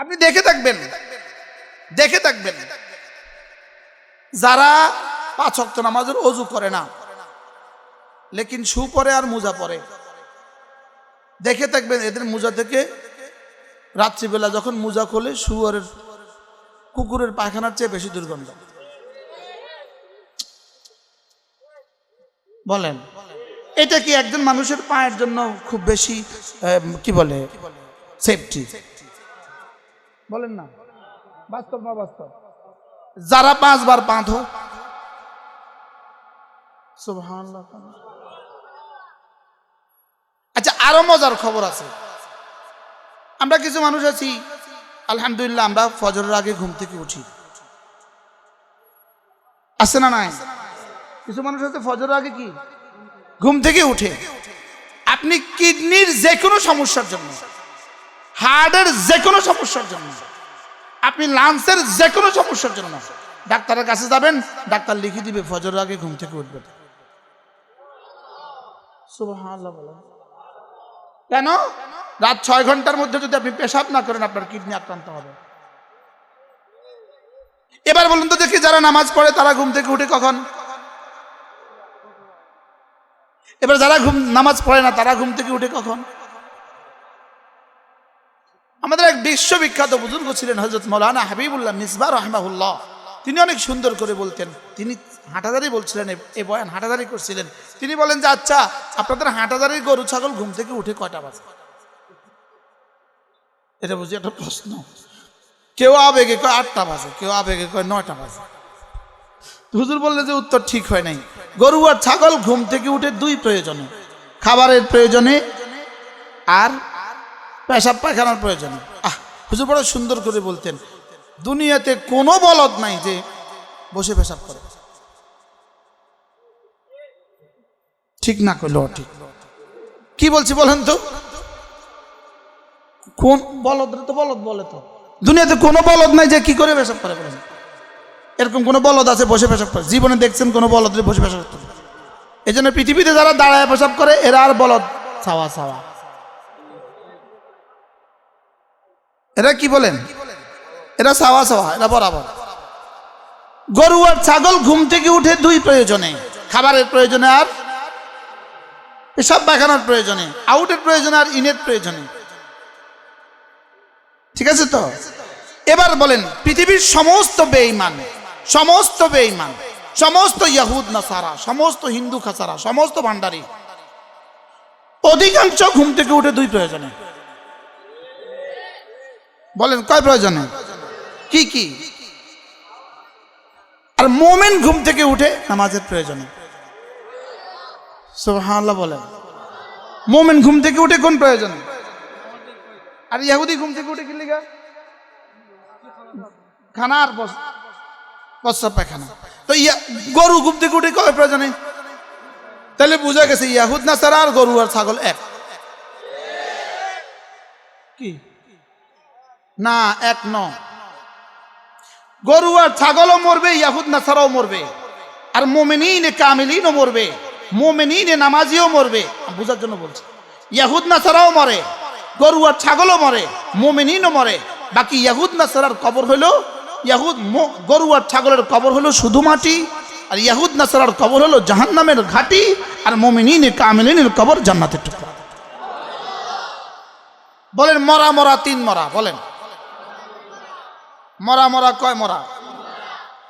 আপনি দেখে থাকবেন। দেখে থাকবেন। যারা পাঁচ অক্ত নামাজের অজু করে না, লেকিন শু পরে আর মোজা পরে। দেখে থাকবেন এদের মোজা থেকে রাত্রিবেলা যখন মোজা খোলে, শুয়ারের কুকুরের পায়খানার চেয়ে বেশি দুর্গন্ধ। বলেন, এটা কি একজন মানুষের পায়ের জন্য খুব বেশি কি বলে সেফটি বলেন না। বাস্তব না বাস্তব? যারা পাঁচবার বাঁধো। আচ্ছা আরও মজার খবর আছে। আমরা কিছু মানুষ আছি, আলহামদুলিল্লাহ আমরা ফজরের আগে ঘুম থেকে উঠি। আছে না নাই? কিছু মানুষ আছে ফজরের আগে কি? ঘুম থেকে উঠে। আপনি কিডনির যে কোনো সমস্যার জন্য হার্টের যে কোনো সমস্যার জন্য। আপনি লাংসের যে কোনো সমস্যার জন্য ডাক্তারের কাছে যাবেন, ডাক্তার লিখে দিবে, ফজরের আগে ঘুম থেকে বলেন। কেন? রাত ছয় ঘণ্টার মধ্যে যদি আপনি পেশাব না করেন, আপনার কিডনি আক্রান্ত হবে। এবার বলুন তো দেখি যারা নামাজ পড়ে, তারা ঘুম থেকে উঠে কখন? এবার যারা ঘুম নামাজ পড়ে না, তারা ঘুম থেকে উঠে কখন? আমাদের এক বিশ্ববিখ্যাত বুজুর্গ ছিলেন হজরত মৌলানা হাবিবুল্লাহ মিসবা রহমাহুল্লাহ। তিনি অনেক সুন্দর করে বলতেন। তিনি হাঁটাদারি বলছিলেন, এ- বয়ান হাঁটাদারি করছিলেন। তিনি বলেন যে আচ্ছা আপনাদের হাঁটাদারির গরু, ছাগল ঘুম থেকে উঠে কয়টা বাজে? এটা বুঝি একটা প্রশ্ন। কেউ আবেগে কয় আটটা বাজে, কেউ আবেগে কয় নয়টা বাজে। হুজুর বললে যে, উত্তর ঠিক হয় নাই। গরু আর ছাগল ঘুম থেকে উঠে দুই প্রয়োজনে, খাবারের প্রয়োজনে আর পেশাব পায়খানার প্রয়োজন। আহ, হুজুর বড় সুন্দর করে বলতেন, দুনিয়াতে কোনো বলদ নাই যে বসে পেশাব করে। ঠিক না করল ঠিক। কি বলছি বলেন তো? কোন বলদ তো বলদ বলে তো। দুনিয়াতে কোনো বলদ নাই যে কি করে পেশাব করে বলেন। এরকম কোনো বলদ আছে বসে পেশাব করে। জীবনে দেখছেন কোনো বলদের বসে পেশাব করে। এই জন্য পৃথিবীতে যারা দাঁড়ায় পেশাব করে, এরা আর বলদ ছাওয়া ছাওয়া। এরা কি বলেন? এরা ছাওয়া ছাওয়া এরা বরাবর। গরু আর ছাগল ঘুম থেকে উঠে দুই প্রয়োজনে। খাবারের প্রয়োজনে আর পেশাব পায়খানার প্রয়োজনে, আউটের প্রয়োজনে আর ইনের প্রয়োজনে। ঠিক আছে তো? এবার বলেন, পৃথিবীর সমস্ত বেঈমান সমস্ত বেঈমান, সমস্ত ইয়াহুদ নাসারা, সমস্ত হিন্দু খাসারা, সমস্ত ভান্ডারী, অধিকাংশ ঘুম থেকে উঠে দুই প্রয়োজনে। বলেন, কয় প্রয়োজনে? কি কি? আর মোমেন ঘুম থেকে উঠে নামাজের প্রয়োজনে। সুবহানাল্লাহ বলেন। মোমেন ঘুম থেকে উঠে কোন প্রয়োজনে? আর ইয়াহুদি ঘুম থেকে উঠে কি লিগা খানার প্রস্রাব পায়খানা। তো ইয়া গরু ঘুম থেকে উঠে কয় প্রয়োজনে? তাহলে বোঝা গেছে, ইয়াহুদ না সারা আর গরু আর ছাগল এক। কি? না, এক ন। গরু আর ছাগলও মরবে, ইয়াহুদ না সারাও মরবে। আর মোমেনিন কামিলিনও মরবে, মোমেনিন নামাজিও মরবে। বোঝার জন্য বলছে, ইয়াহুদ না সারাও মরে, গরু আর ছাগলও মরে, মোমেনিনও মরে। বাকি ইয়াহুদ না সারার কবর হলো ইয়াহুদ গরু আর ছাগলের কবর হলো শুধু মাটি, আর ইয়াহুদ নাসারার কবর হলো জাহান্নামের ঘাটি, আর মোমিনিন কামিলিনের কবর জান্নাতের টুকরা। বলেন, মরা মরা, তিন মরা, বলেন। মরা মরা, কয় মরা?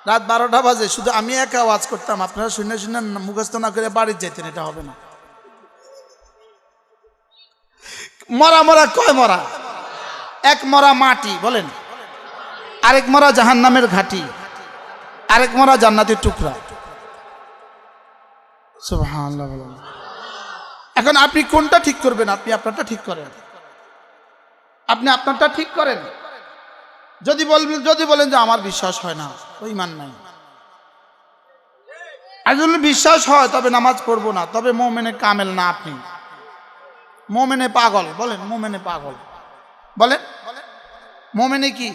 রাত বারোটা বাজে, শুধু আমি একা আওয়াজ করতাম, আপনারা শুনে শুনে মুখস্থ না করে বাড়ির যেতেন, এটা হবে না। মরা মরা, কয় মরা? এক মরা মাটি, বলেন। আরেক মরা জাহান্নামের ঘাটি। আরেক মরা জান্নাতের টুকরা। এখন আপনি কোনটা ঠিক করবেন? আপনি আপনারটা ঠিক করেন। আপনি আপনারটা ঠিক করেন। যদি বলবেন যদি বলেন যে আমার বিশ্বাস হয় না ওই মান নাই। যদি বিশ্বাস হয়, তবে নামাজ পড়ব না, তবে মোমেনে কামেল না আপনি। মোমেনে পাগল, বলেন মোমেনে পাগল। বলেন, মোমেনে কি?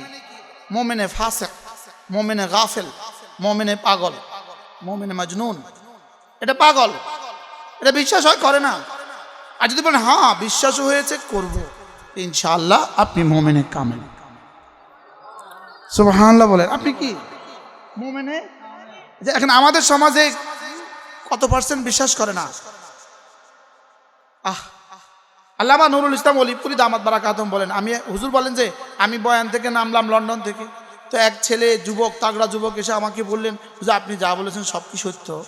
মোমেনে ফাসেক, মোমেনে গাফেল, মোমেনে পাগল, মোমেনে মজনুন। এটা পাগল, এটা বিশ্বাস হয়, করে না। আর যদি বলেন হ্যাঁ বিশ্বাস হয়েছে, করব। ইনশাআল্লাহ আপনি মোমেনে কামেল। সুবহানাল্লাহ বলেন। আপনি কি? মোমেনে? যে এখন আমাদের সমাজে কত পার্সেন্ট বিশ্বাস করে না? আহ, আল্লামা নুরুল ইসলাম অলিপুরি দামাত বারাকাতম বলেন, আমি, হুজুর বলেন যে, আমি বয়ান থেকে নামলাম লন্ডন থেকে। তো এক ছেলে যুবক, তাগড়া যুবক এসে আমাকে বললেন যে আপনি যা বলেছেন সব কি সত্য?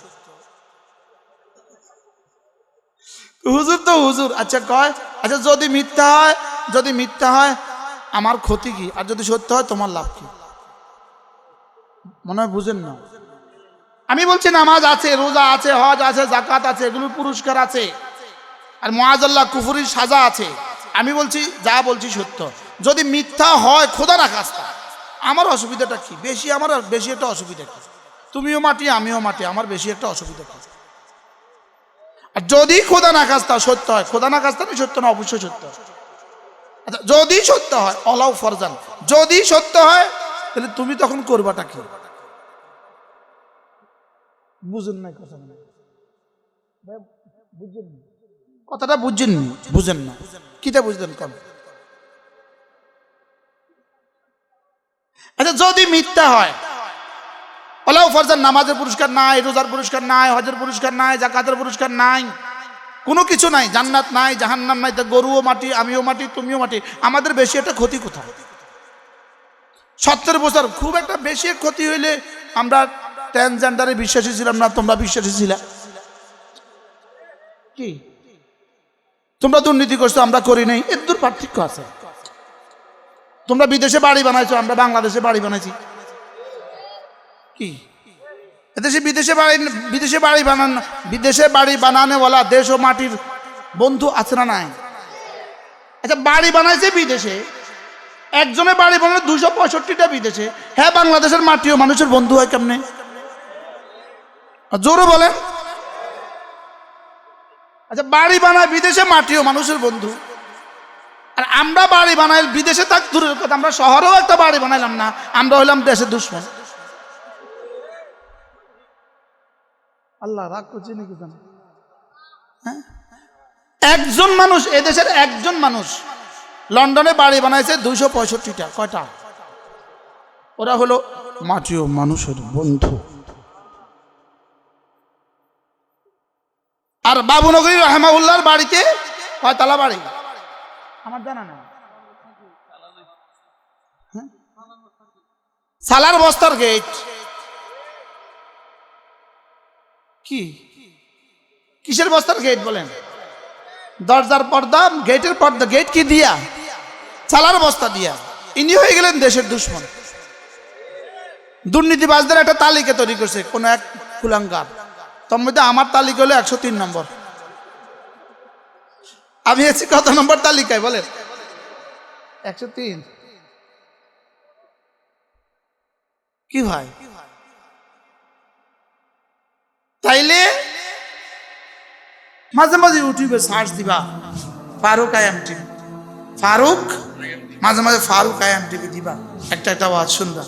হুজুর তো হুজুর। আচ্ছা কয়? আচ্ছা যদি মিথ্যা হয়, যদি মিথ্যা হয় আমার ক্ষতি কি? আর যদি সত্য হয়, তোমার লাভ কি? মনে হয় বুঝেন না। আমি বলছি নামাজ আছে, রোজা আছে, হজ আছে জাকাত আছে এগুলোর পুরস্কার আছে। আর মোয়াজাল্লাহ কুফুরির সাজা আছে। আমি বলছি, যা বলছি সত্য। যদি মিথ্যা হয় খোদা না খাস্তা আমার অসুবিধাটা কি? বেশি আমার বেশি একটা অসুবিধা কি? তুমিও মাটি, আমিও মাটি, আমার বেশি একটা অসুবিধা কি? আর যদি খোদা না খাস্তা সত্য হয় খোদা না খাস্তা সত্য না, অবশ্যই সত্য। আচ্ছা যদি সত্য হয় অলাউ ফরজান যদি সত্য হয় তাহলে তুমি তখন করবাটা কি বুঝেন নাই কথা মনে হয়। ভাই, বুঝছেন না? কথাটা বুঝছেন বুঝেন না কিটা বুঝলেন কম আচ্ছা যদি মিথ্যা হয় ওলাও ফরজান নামাজের পুরস্কার নাই রোজার পুরস্কার নাই হজের পুরস্কার নাই জাকাতের পুরস্কার নাই কোনো কিছু নাই, জান্নাত নাই, জাহান্নাম নাই, তা গরুও মাটি, আমিও মাটি, তুমিও মাটি, আমাদের বেশি একটা ক্ষতি কোথায়? সত্তর বছর, খুব একটা বেশি ক্ষতি হইলে আমরা ট্রান্সজেন্ডারে বিশ্বাসী ছিলাম না, তোমরা বিশ্বাসী ছিলা। কি? তোমরা দুর্নীতি করছ, আমরা করি নাই, এর দূর পার্থক্য আছে। তোমরা বিদেশে বাড়ি বানাইছো, আমরা বাংলাদেশে বাড়ি বানাইছি। কি? এদেশে বিদেশে বাড়ি বিদেশে বাড়ি বানান, বিদেশে বাড়ি বানানে বলা দেশ ও মাটির বন্ধু আছে না নাই? আচ্ছা বাড়ি বানাইছে বিদেশে একজনে বাড়ি বানানো দুশো পঁয়ষট্টিটা বিদেশে হ্যাঁ বাংলাদেশের মাটিও মানুষের বন্ধু হয় কেমনে? আর জোরে বলেন। আচ্ছা বাড়ি বানায় বিদেশে মাটিও মানুষের বন্ধু। আর আমরা বাড়ি বানাই বিদেশে থাক, দূরের কথা, আমরা শহরেও একটা বাড়ি বানাইলাম না, আমরা হইলাম দেশের দুশ্মন। আল্লাহ রাগ করছে নাকি জানো? হ্যাঁ? একজন মানুষ, এদেশের একজন মানুষ লন্ডনে বাড়ি বানাইছে দুইশো পঁয়ষট্টিটা কয়টা ওরা হলো মাটিও মানুষের বন্ধু আর বাবুনগরী রহমাউল্লাহর বাড়িতে কয়তলা বাড়ি আমার জানা না হ্যাঁ? সালার বস্তার গেট কি? কিসের বস্তার গেট বলেন? দরজার পর্দা গেটের পর্দা গেট কি দিয়া? চালার বস্তা দিয়া। ইনি হয়ে গেলেন দেশের দুশ্মন। দুর্নীতিবাজদের একটা তালিকা তৈরি করছে, কোন এক কুলাঙ্গার। তার মধ্যে আমার তালিকা হলো একশো তিন নম্বর। আমি আছি কত নম্বর তালিকায়, বলেন? একশো তিন। কি ভাই? তাইলে মাঝে মাঝে ইউটিউবে সার্চ দিবা, ফারুক আয়াম টিভি ফারুক, মাঝে মাঝে ফারুক আয়াম টিভি দিবা। একটা একটা আওয়াজ সুন্দর